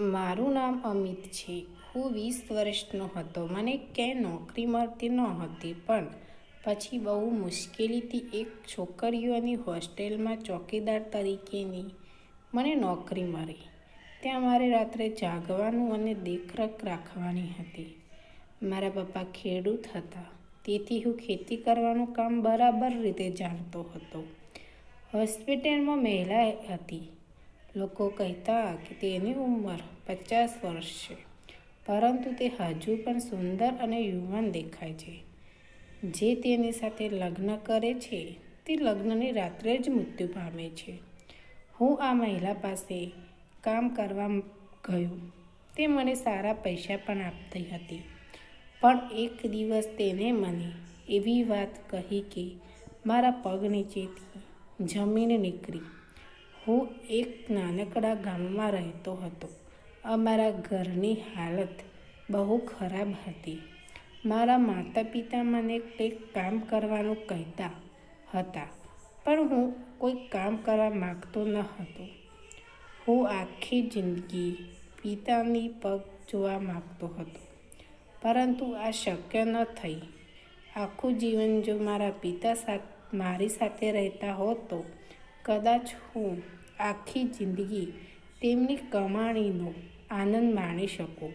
મારું નામ અમિત છે. હું વીસ વર્ષનો હતો. મને ક્યાંય નોકરી મળતી નહોતી, પણ પછી બહુ મુશ્કેલીથી એક છોકરીઓની હોસ્ટેલમાં ચોકીદાર તરીકેની મને નોકરી મળી. ત્યાં મારે રાત્રે જાગવાનું અને દેખરેખ રાખવાની હતી. મારા પપ્પા ખેડૂત હતા. તેથી હું ખેતી કરવાનું કામ બરાબર રીતે જાણતો હતો. હોસ્પિટલમાં મહિલા હતી. લોકો કહેતા કે તેની ઉંમર પચાસ વર્ષ છે, પરંતુ તે હજુ પણ સુંદર અને યુવાન દેખાય છે. જે તેની સાથે લગ્ન કરે છે, તે લગ્નની રાત્રે જ મૃત્યુ પામે છે. હું આ મહિલા પાસે કામ કરવા ગયું. તે મને સારા પૈસા પણ આપતી હતી. પણ એક દિવસ તેને મને એવી વાત કહી કે મારા પગ નીચેથી જમીન નીકળી. હું એક નાનકડા ગામમાં રહેતો હતો. અમારા ઘરની હાલત બહુ ખરાબ હતી. મારા માતા પિતા મને કંઈક કામ કરવાનું કહેતા હતા, પણ હું કોઈ કામ કરવા માગતો ન હતો. હું આખી જિંદગી પિતાની પગ જોવા માગતો હતો, પરંતુ આ શક્ય ન થઈ. આખું જીવન જો મારા પિતા સાથે મારી સાથે રહેતા હોત તો કદાચ હું આખી જિંદગી તેમની કમાણીનો આનંદ માણી શકું.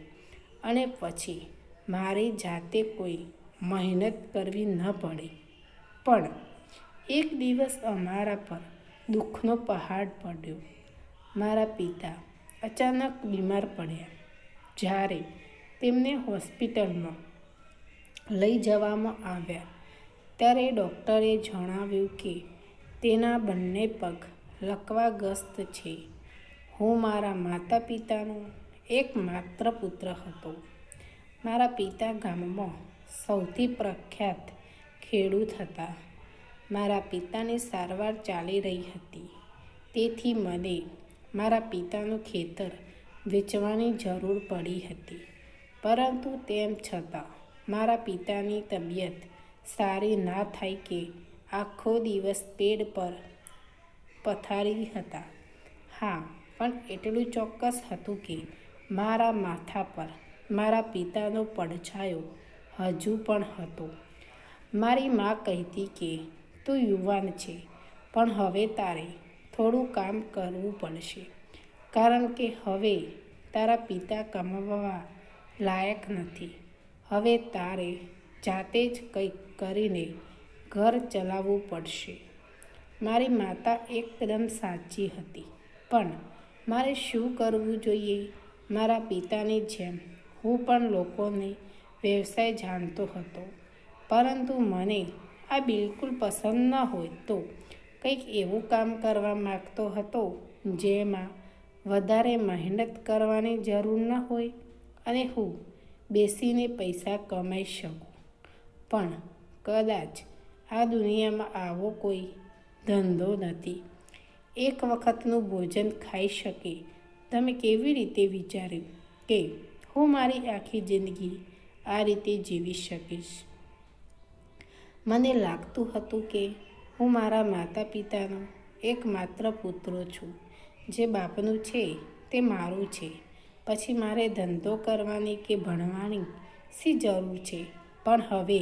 અને પછી મારે જાતે કોઈ મહેનત કરવી ન પડે. પણ એક દિવસ અમારા પર દુઃખનો પહાડ પડ્યો. મારા પિતા અચાનક બીમાર પડ્યા. જ્યારે તેમને હોસ્પિટલમાં લઈ જવામાં આવ્યા. ત્યારે ડૉક્ટરે જણાવ્યું કે તેના બંને પગ લકવાગ્રસ્ત છે. હું મારા માતા પિતાનો એકમાત્ર પુત્ર હતો. મારા પિતા ગામમાં સૌથી પ્રખ્યાત ખેડૂત હતા. મારા પિતાની સારવાર ચાલી રહી હતી. તેથી મને મારા પિતાનું ખેતર વેચવાની જરૂર પડી હતી. પરંતુ તેમ છતાં, મારા પિતાની તબિયત સારી ના થાય કે આખો દિવસ પેડ પર પથારી હતા. હા, પણ એટલું ચોક્કસ હતું કે મારા માથા પર મારા પિતાનો પડછાયો હજુ પણ હતો. મારી મા કહેતી કે, તું યુવાન છે, પણ હવે તારે થોડું કામ કરવું પડશે. કારણ કે હવે તારા પિતા કમાવવા લાયક નથી. હવે તારે જાતે જ કંઈક કરીને ઘર ચલાવવું પડશે. મારી માતા એકદમ સાચી હતી. પણ મારે શું કરવું જોઈએ? મારા પિતાની જેમ હું પણ લોકોને વ્યવસાય જાણતો હતો. પરંતુ મને આ બિલકુલ પસંદ ન હોય તો કંઈક એવું કામ કરવા માગતો હતો જેમાં વધારે મહેનત કરવાની જરૂર ન હોય અને હું બેસીને પૈસા કમાઈ શકું. પણ કદાચ આ દુનિયામાં આવો કોઈ ધંધો નથી. એક વખતનું ભોજન ખાઈ શકે. તમે કેવી રીતે વિચાર્યું કે હું મારી આખી જિંદગી આ રીતે જીવી શકીશ? મને લાગતું હતું કે હું મારા માતા પિતાનો એકમાત્ર પુત્ર છું. જે બાપનું છે તે મારું છે. પછી મારે ધંધો કરવાની કે ભણવાની શી જરૂર છે? પણ હવે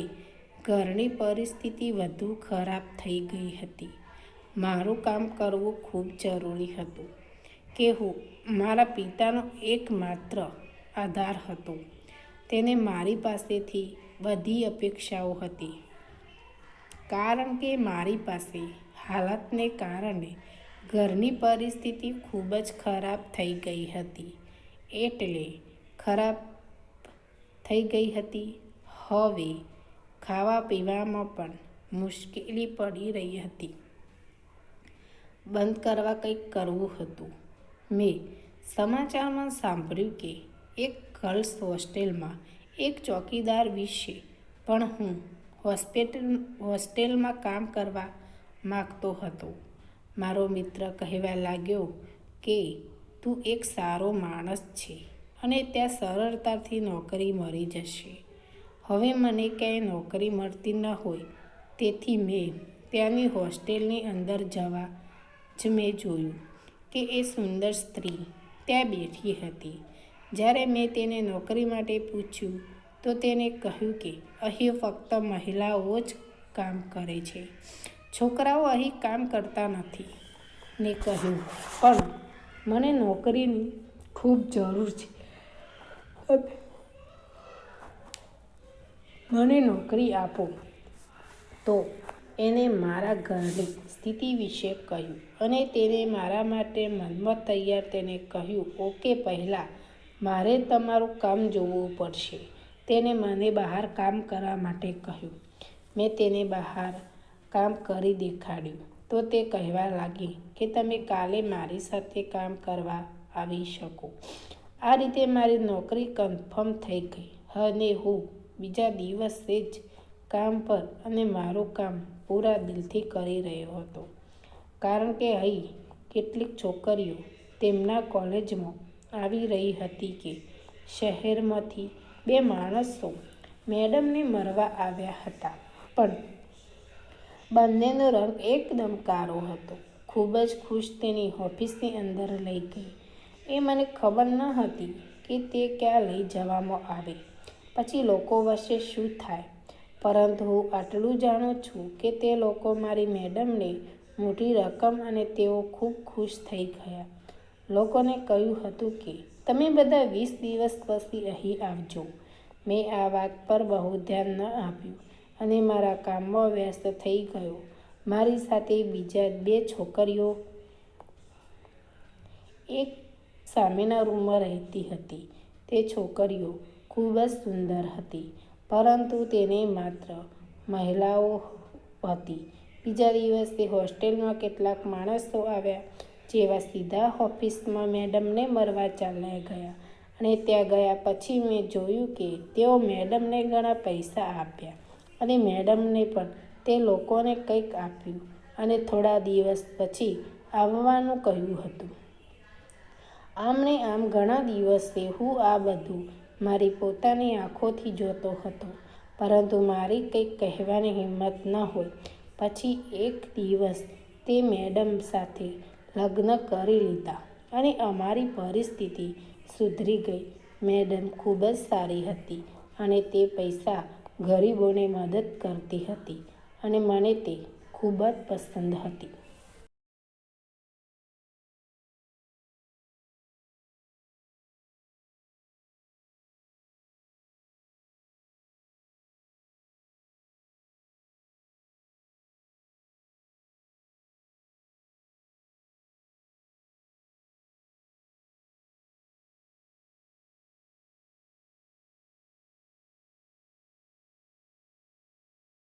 ઘરની પરિસ્થિતિ વધુ ખરાબ થઈ ગઈ હતી. મારું કામ કરવું ખૂબ જરૂરી હતું. કે હું મારા પિતાનો એકમાત્ર આધાર હતો. તેને મારી પાસેથી બધી અપેક્ષાઓ હતી. કારણ કે મારી પાસે હાલતને કારણે ઘરની પરિસ્થિતિ ખૂબ જ ખરાબ થઈ ગઈ હતી. એટલે ખરાબ થઈ ગઈ હતી. હવે ખાવા પીવામાં પણ મુશ્કેલી પડી રહી હતી. બંધ કરવા કંઈક કરવું હતું. મેં સમાચારમાં સાંભળ્યું કે એક ગર્લ્સ હોસ્ટેલમાં એક ચોકીદાર વિશે પણ હું હોસ્પિટલ, હોસ્ટેલમાં કામ કરવા માગતો હતો. મારો મિત્ર કહેવા લાગ્યો કે, તું એક સારો માણસ છે અને ત્યાં સરળતાથી નોકરી મળી જશે. હવે મને ક્યાંય નોકરી મળતી ન હોય. તેથી મેં ત્યાંની હોસ્ટેલની અંદર જવા જ મેં જોયું કે એ સુંદર સ્ત્રી ત્યાં બેઠી હતી. જ્યારે મેં તેને નોકરી માટે પૂછ્યું, તો તેને કહ્યું કે, અહીં ફક્ત મહિલાઓ જ કામ કરે છે. છોકરાઓ અહીં કામ કરતા નથી. ને કહ્યું, પણ મને નોકરીની ખૂબ જરૂર છે. મને નોકરી આપો. તો એણે મારા ઘરની સ્થિતિ વિશે કહ્યું અને તેને મારા માટે મન્મથ તૈયાર તેને કહ્યું, ઓકે, પહેલાં મારે તમારું કામ જોવું પડશે. તેને મને બહાર કામ કરવા માટે કહ્યું. મેં તેને બહાર કામ કરી દેખાડ્યું. તો તે કહેવા લાગી કે તમે કાલે મારી સાથે કામ કરવા આવી શકો. આ રીતે મારી નોકરી કન્ફર્મ થઈ ગઈ. અને હું બીજા દિવસે જ કામ પર અને મારું કામ પૂરા દિલથી કરી રહ્યો હતો. કારણ કે અહીં કેટલીક છોકરીઓ તેમના કોલેજમાં આવી રહી હતી કે શહેરમાંથી બે માણસો મેડમને મળવા આવ્યા હતા. પણ બંનેનો રંગ એકદમ કાળો હતો. ખૂબ જ ખુશ તેની ઓફિસની અંદર લઈ ગઈ. એ મને ખબર ન હતી કે તે ક્યાં લઈ જવામાં આવે. પછી લોકો વચ્ચે શું થાય? પરંતુ હું આટલું જાણું છું કે તે લોકો મારી મેડમને મોટી રકમ અને તેઓ ખૂબ ખુશ થઈ ગયા. લોકોને કહ્યું હતું કે, તમે બધા વીસ દિવસ પછી અહીં આવજો. મેં આ વાત પર બહુ ધ્યાન ન આપ્યું અને મારા કામમાં વ્યસ્ત થઈ ગયો. મારી સાથે બીજા બે છોકરીઓ એક સામેના રૂમમાં રહેતી હતી. તે છોકરીઓ ખૂબ જ સુંદર હતી. પરંતુ તેને માત્ર મહિલાઓ હતી. બીજા દિવસે હોસ્ટેલમાં કેટલાક માણસો આવ્યા, જેવા સીધા ઓફિસમાં મેડમને મળવા ચાલ્યા ગયા અને ત્યાં ગયા પછી મેં જોયું કે તેઓ મેડમને ઘણા પૈસા આપ્યા અને મેડમને પણ તે લોકોને કંઈક આપ્યું અને થોડા દિવસ પછી આવવાનું કહ્યું હતું. આમને આમ ઘણા દિવસે હું આ બધું મારી પોતાની આંખોથી જોતો હતો, પરંતુ મારી કંઈક કહેવાની હિંમત ન હોય. પછી એક દિવસ તે મેડમ સાથે લગ્ન કરી લીધા અને અમારી પરિસ્થિતિ સુધરી ગઈ. મેડમ ખૂબ જ સારી હતી અને તે પૈસા ગરીબોને મદદ કરતી હતી અને મને તે ખૂબ જ પસંદ હતી.